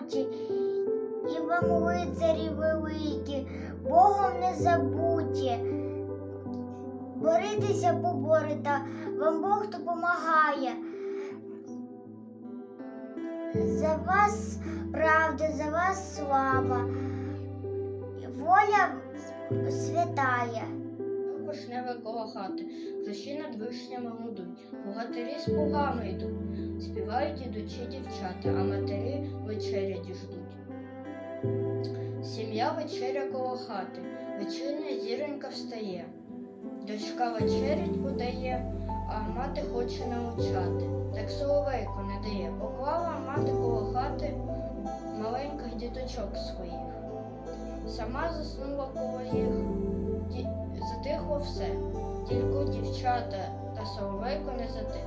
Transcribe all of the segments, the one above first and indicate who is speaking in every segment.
Speaker 1: люті, і вам лицарі великі, Богом не забуті. Боритися поборете, вам Бог допомагає. За вас правда, за вас слава, воля святая.
Speaker 2: Вишневе коло хати, хрещі над вишнями гудуть, богатирі з плугами йдуть, співають ідучі дівчата, а матері вечеряті ждуть. Сім'я вечеря коло хати, вечірня зіронька встає. Дочка вечерять подає, а мати хоче навчати. Так соловейко не дає. Поклала мати коло хати маленьких діточок своїх. Сама заснула коло їх. Затихло все, тільки дівчата та соловейко не затих.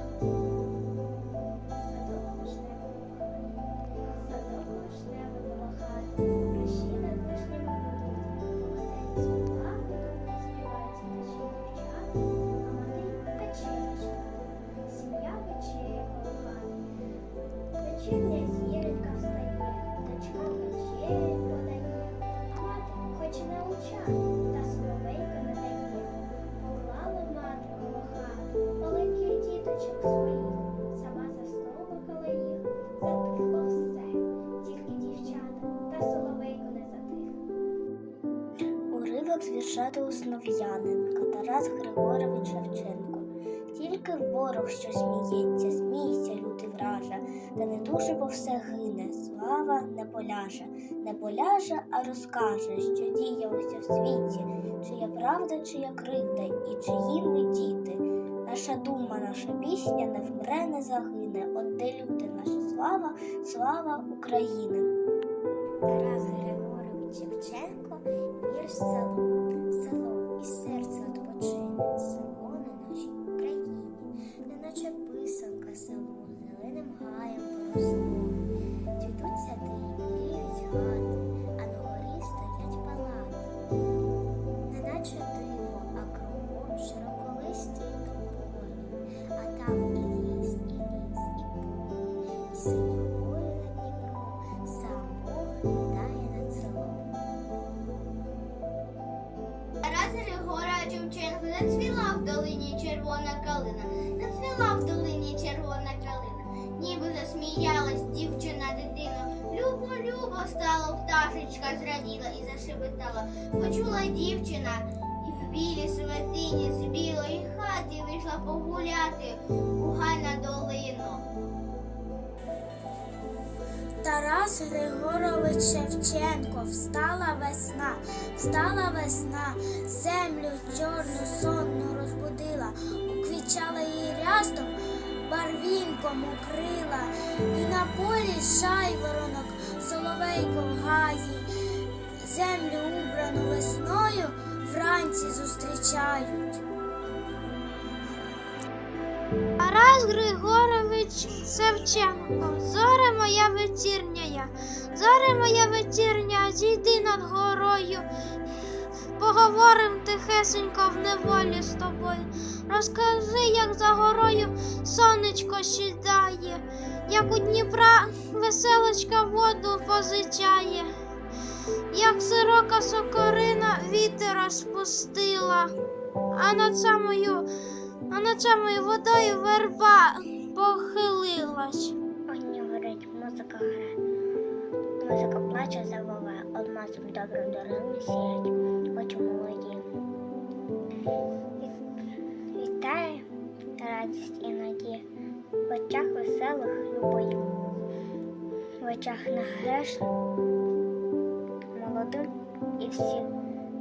Speaker 1: Григорович Шевченко. Тільки ворог, що сміється, смійся, лютий вража, та не дуже, бо все гине, слава не поляже, не поляже, а розкаже, що діялося в світі, чия правда, чия кривда, і чиї ми діти. Наша дума, наша пісня не вмре, не загине. От де люди, наша слава, слава України. Тарас Григорович Шевченко, вірш село.
Speaker 3: Григорович Шевченко зацвіла в долині червона калина, зацвіла в долині червона калина, ніби засміялась дівчина дитина. Любо, любо стало пташечка, зраділа і зашепетала. Почула дівчина і в білій сметині з білої хати вийшла погуляти у гай на долину.
Speaker 1: Тарас Григорович Шевченко, встала весна, встала весна, землю чорну сонну розбудила, уквічала її рястом, барвінком укрила, і на полі жайворонок, соловейко в гаї, землю убрану весною вранці зустрічають.
Speaker 4: Тарас Григорович Шевченко, зоре моя вечірня, зоре моя вечірня, зійди над горою. Поговорим тихесенько в неволі з тобою. Розкажи, як за горою сонечко сідає, як у Дніпра веселочка воду позичає, як широка сокорина вітер розпустила, а над самою а над самою водою верба похилилась.
Speaker 1: Огні горить, музика гре. Музика плаче завиває, алмазом добрим дорогами сіять, очі молоді. Вітає радість і надія, в очах веселих любої, в очах нагрешних, молодим і всі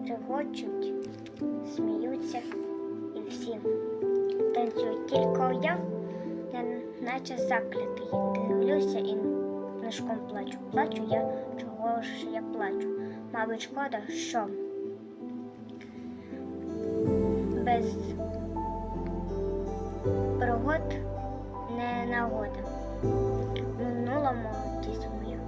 Speaker 1: регочуть, сміються і всі танцюють. Тільки я, наче заклятий, дивлюся і нишком плачу. Плачу я, чого ж я плачу. Мабуть, шкода, що без пригод не нагода. Минула молодість моя.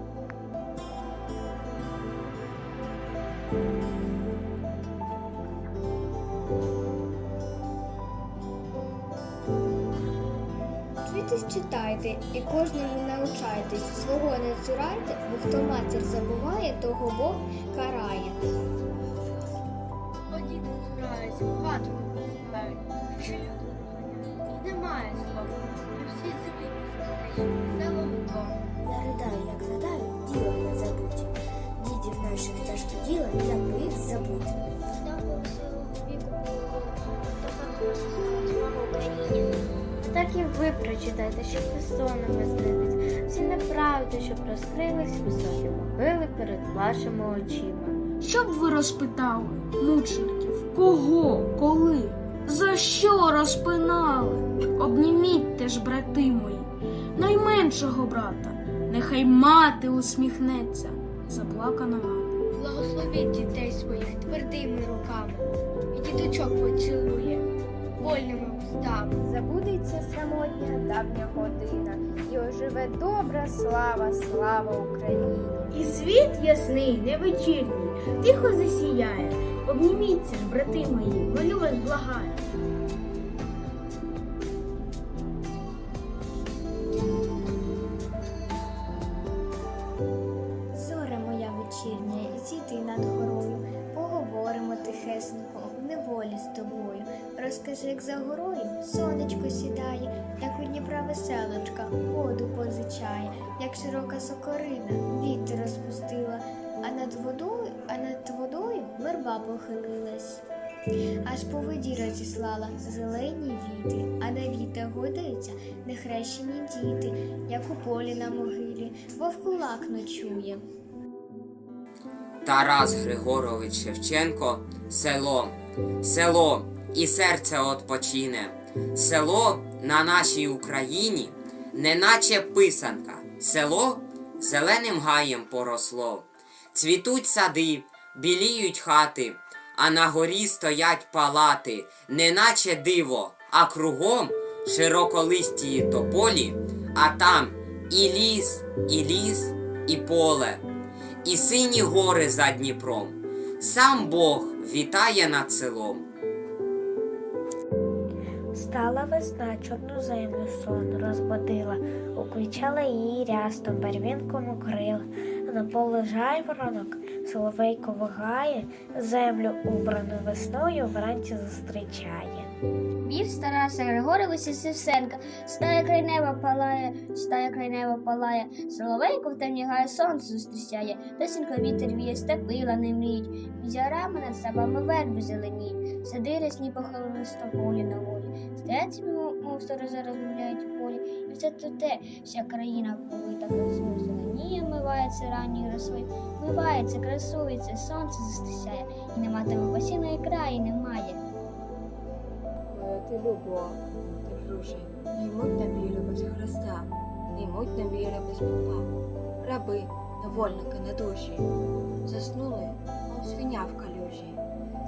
Speaker 5: Читайте і кожному навчайтесь. Свого не цурайте, бо хто матір забуває, того Бог карає.
Speaker 6: Одіти цураються, багато не позбавляють, що люди. І немає слова, на всій землі безпечні, село вдома.
Speaker 5: Я ридаю, як згадаю, діло не забуті. Дідів наших тяжкі діла, як би їх забути.
Speaker 7: І ви прочитайте, щоб ви сонами знились. Всі неправди, щоб розкрились високі могили перед вашими очима.
Speaker 8: Щоб ви розпитали мучеників, кого, коли, за що розпинали? Обніміть теж, брати мої, найменшого брата, нехай мати усміхнеться, заплакана мати.
Speaker 6: Благословіть дітей своїх твердими руками, і діточок поцілує вольними устами.
Speaker 7: Забудеться самотня давня година, і оживе добра слава, слава Україні.
Speaker 6: І світ ясний, невечірній, тихо засіяє. Обніміться ж, брати мої, молю вас благаю.
Speaker 5: Як за горою сонечко сідає, як у Дніпра веселочка воду позичає, як широка сокорина вітер розпустила, а над водою, а над водою верба похилилась. Аж по воді розіслала зелені віти, а на віта годуються нехрещені діти, як у полі на могилі, вовкулак ночує.
Speaker 9: Тарас Григорович Шевченко село, село і серце отпочине. Село на нашій Україні, неначе писанка. Село зеленим гаєм поросло. Цвітуть сади, біліють хати, а на горі стоять палати, неначе диво, а кругом широколисті тополі, а там і ліс, і ліс, і поле і сині гори за Дніпром. Сам Бог вітає над селом.
Speaker 7: Стала весна, чорну землю сон розбудила, уквічала її рястом, барвінком укрила. На поле жайворонок, соловейко вигає, землю убрану весною вранці зустрічає.
Speaker 10: Вірш Тараса Григоровича Севсенка. Стає край неба палає, стає край неба палає, Соловейко в темні гає сонце зустрічає, Тесенько вітер віє, степи лани мріють, Під ярами над сабами верби зеленіють, Сади рясні похили листополі на волі, Стоять, мов, сторожа розмовляють у полі, і все то те, вся країна повита красою, зеленіє, мивається ранньою росою, мивається, красується, сонце зустрічає, і нема тебе басіної краї немає.
Speaker 11: Ти любо, друже, не ймуть на білю без Христа, не ймуть на білю без попа. Раби, невольники недужі, заснули, мов свиня в калюжі.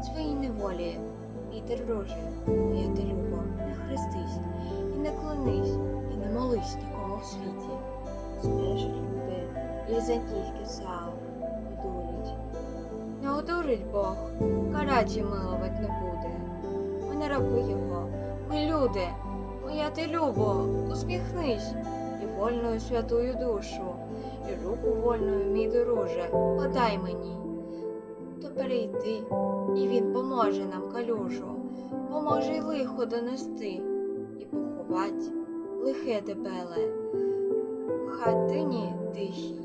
Speaker 11: Своїй неволі, мій ти друже, моя ти любо, не хрестись, і не клонись, і не молись нікому в світі. Збережуть люди, візантійське сало, одурять. Не одурить Бог, караті миловать не буде. Не раби його, ми люди, моя ти любо, усміхнись, і вольною святую душу, і руку вольною, мій друже, подай мені. То перейти, і він поможе нам калюжу, поможе й лихо донести, і поховать лихе дебеле, в хатині тихій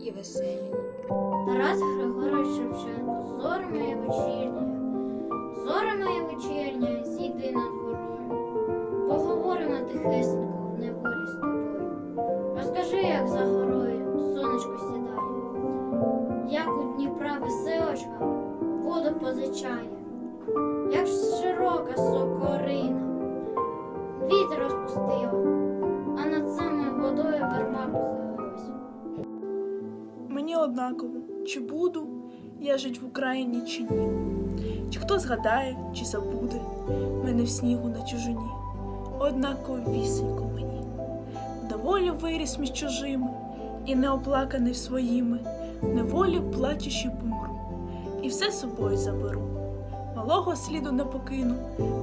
Speaker 11: і веселій.
Speaker 12: Тарас Григорович Шевченко, зоря моя вечірня, зоря моя вечірня, зійди над горою. Поговоримо тихесенько в неволі з тобою. Розкажи, як за горою сонечко сідає, як у Дніпра веселочка воду позичає, як широка сокорина, вітер розпустила, а над самою водою верба похилилась.
Speaker 8: Мені однаково, чи буду я жить в Україні чи ні. Чи хто згадає, чи забуде мене в снігу на чужині. Однаковісінько мені. Доволі виріс між чужими, і не оплаканий своїми, неволі плачучи помру, і все собою заберу. Малого сліду не покину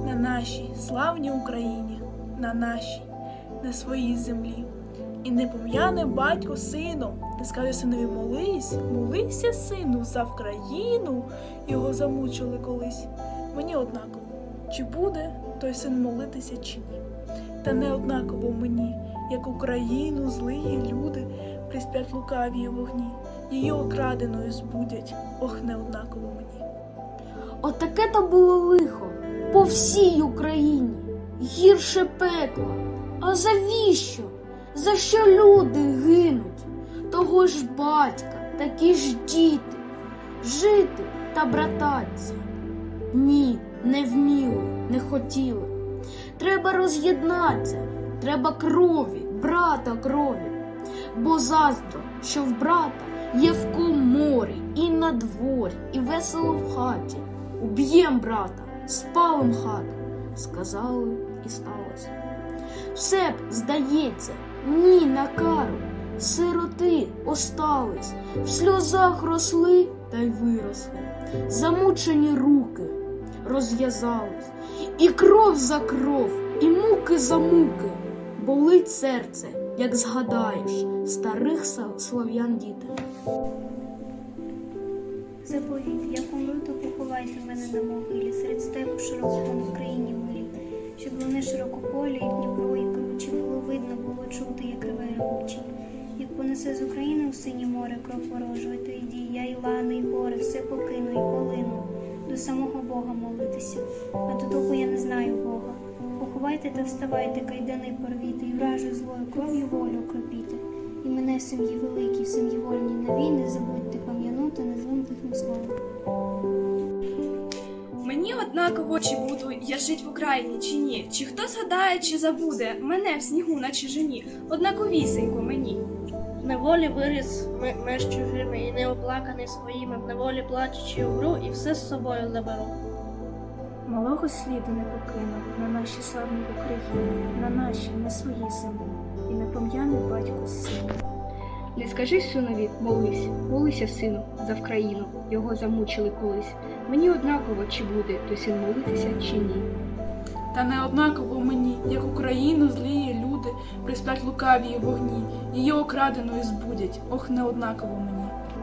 Speaker 8: на нашій славній Україні, на нашій, на своїй землі. І не пом'яне батько сином, не скаже синові молись, молися, сину, за Вкраїну його замучили колись. Мені однаково, чи буде той син молитися, чи ні. Та не однаково мені, як Україну злиї люди приспять лукаві вогні, її окраденою збудять, ох, не однаково мені.
Speaker 13: Отаке то було лихо по всій Україні, гірше пекла. А завіщо? За що люди гинуть? Того ж батька, такі ж діти, жити та брататься. Ні, не вміли, не хотіли. Треба роз'єднатися, треба крові, брата крові. Бо заздро, що в брата є в коморі, і на дворі, і весело в хаті. Уб'єм брата, спалим хату, сказали і сталося. Все б, здається, ні на кару, сироти остались, в сльозах росли та й виросли, замучені руки розв'язались, і кров за кров, і муки за муки, болить серце, як згадаєш старих слов'ян діти.
Speaker 14: Заповіт, як умру, то поховайте мене на могилі, серед степу широкому в країні милі, щоб вони широкополі, і Дніпро, і кручі було видно, було чути, як реве ревучі. Як понесе з України у синє море кров ворожої, то йді, я і лани, і гори, все покину і полину, до самого Бога молитися. А до того я не знаю Бога. Поховайте та вставайте, кайдани порвіте, і вражу злою кров'ю волю окропіте. І мене в сім'ї великій, в сім'ї вольній на війни забудьте пам'янути незлим тихим словом.
Speaker 15: Мені однаково, чи буду я жить в Україні, чи ні, чи хто згадає, чи забуде мене в снігу на чужині, однаковісенько мені.
Speaker 6: В неволі виріс ми- меж чужими, і не оплаканий своїми, в неволі плачучи умру, і все з собою заберу.
Speaker 15: Малого сліду не покину на нашій славній Україні, на нашій, на своїй землі, і не пом'яне батько сину.
Speaker 2: Не скажи синові, молись, молися, сину, за Вкраїну, його замучили колись. Мені однаково, чи буде то син молитися, чи ні.
Speaker 8: Та не однаково мені, як Україну злії люди приспять лукаві вогні, її окраденою збудять, ох, не однаково мені.